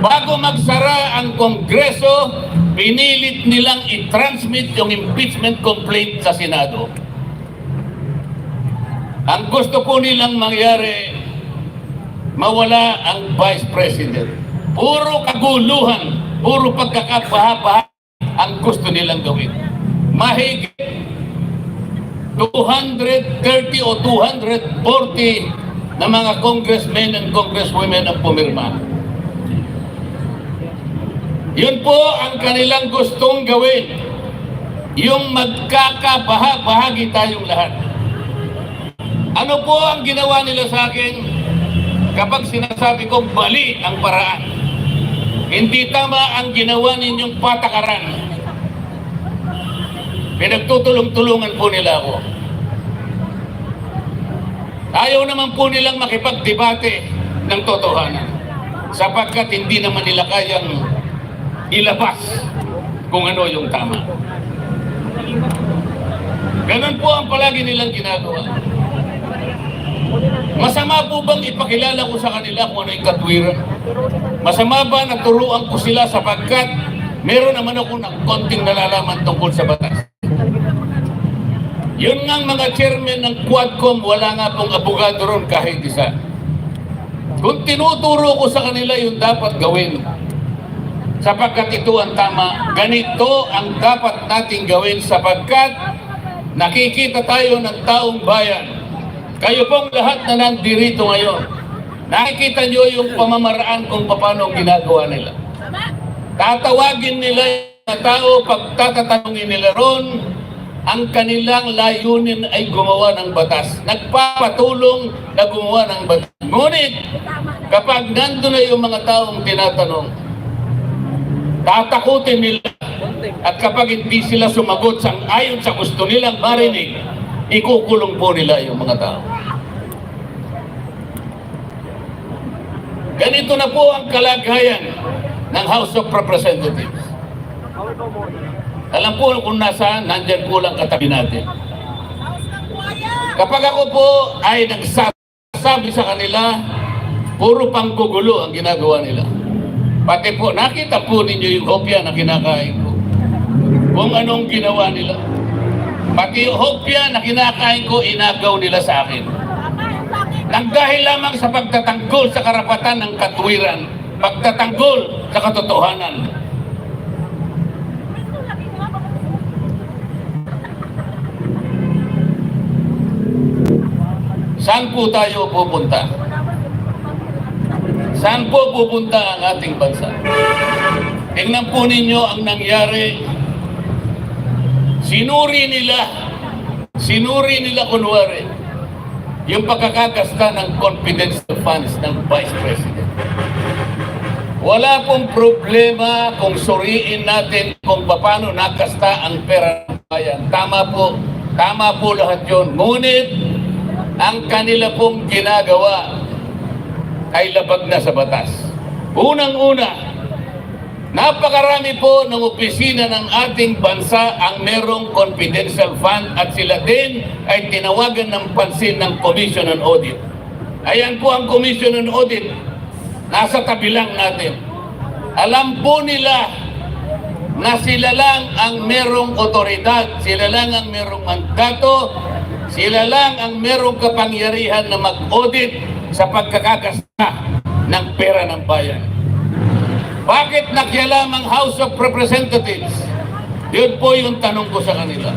Bago magsara ang Kongreso, pinilit nilang i-transmit yung impeachment complaint sa Senado. Ang gusto po nilang mangyari, mawala ang Vice President. Puro kaguluhan, puro pagkakabaha-baha ang gusto nilang gawin. Mahigit 230 o 240 na mga congressmen and congresswomen ang pumirma. Yun po ang kanilang gustong gawin. Yung magkakabaha-bahagi tayong lahat. Ano po ang ginawa nila sa akin kapag sinasabi kong bali ang paraan? Hindi tama ang ginawa ninyong patakaran. Pinagtutulong-tulungan po nila ako. Ayaw naman po nilang makipagdebate ng totohanan sapagkat hindi naman nila kayang ilabas kung ano yung tama. Ganun po ang palagi nilang ginagawa. Masama po bang ipakilala ko sa kanila kung ano yung katwiran? Masama ba na turuan ko sila sapagkat meron naman ako ng konting nalalaman tungkol sa batas? Yun nga mga chairman ng Quadcom, wala nga pong abogado ron kahit isa. Kung tinuturo ko sa kanila yung dapat gawin, sapagkat ito ang tama, ganito ang dapat nating gawin sapagkat nakikita tayo ng taong bayan. Kayo pong lahat na nandirito ngayon, nakikita nyo yung pamamaraan kung paano ginagawa nila. Tatawagin nila yung tao, pagtatatanungin nila ron, ang kanilang layunin ay gumawa ng batas. Nagpapatulong na gumawa ng batas. Ngunit, kapag nandun na yung mga taong tinatanong, tatakutin nila. At kapag hindi sila sumagot sang ayon sa gusto nilang marinig, ikukulong po nila yung mga tao. Ganito na po ang kalagayan ng House of Representatives. Alam po kung nasaan, nandyan po lang katabi natin. Kapag ako po ay nagsasabi sa kanila, puro panggugulo ang ginagawa nila. Pati po, nakita po ninyo yung hopya na kinakain ko. Kung anong ginawa nila. Pati yung hopya na kinakain ko, inagaw nila sa akin. Nang dahil lamang sa pagtatanggol sa karapatan ng katwiran, pagtatanggol sa katotohanan. Saan po tayo pupunta? Saan po pupunta ang ating bansa? Tingnan po ninyo ang nangyari. Sinuri nila, sinuri nila kunwari, yung pagkakagasta ng confidential funds ng Vice President. Wala pong problema kung suriin natin kung paano nakasta ang pera ng bayan. Tama po, tama po lahat yun. Ngunit, ang kanila pong ginagawa ay labag na sa batas. Unang-una, napakarami po ng opisina ng ating bansa ang merong confidential fund at sila din ay tinawagan ng pansin ng Commission on Audit. Ayan po ang Commission on Audit. Nasa tabi lang natin. Alam po nila na sila lang ang merong otoridad, sila lang ang merong mandato, sila lang ang merong kapangyarihan na mag-audit sa pagkakagasta ng pera ng bayan. Bakit nakialam ang House of Representatives? Yun po yung tanong ko sa kanila.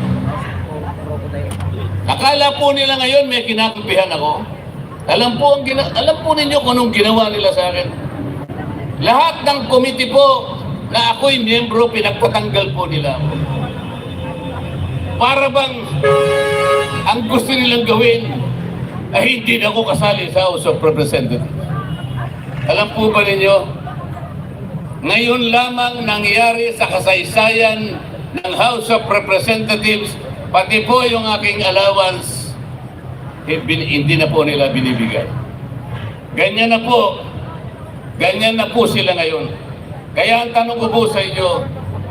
Akala po nila ngayon may kinakampihan ako. Alam po, ang gina- alam po ninyo kung anong ginawa nila sa akin. Lahat ng committee po na ako'y miyembro, pinagpatanggal po nila. Para bang ang gusto nilang gawin ay hindi na ako kasali sa House of Representatives. Alam po ba ninyo, ngayon lamang nangyari sa kasaysayan ng House of Representatives, pati po yung aking allowance, eh, bin- hindi na po nila binibigay. Ganyan na po, ganyan na po sila ngayon. Kaya ang tanong ko po sa inyo,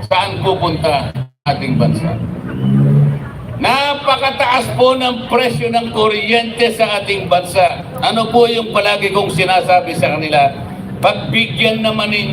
saan pupunta ating bansa? Napakataas po ng presyo ng kuryente sa ating bansa. Ano po yung palagi kong sinasabi sa kanila? Pagbigyan naman ninyo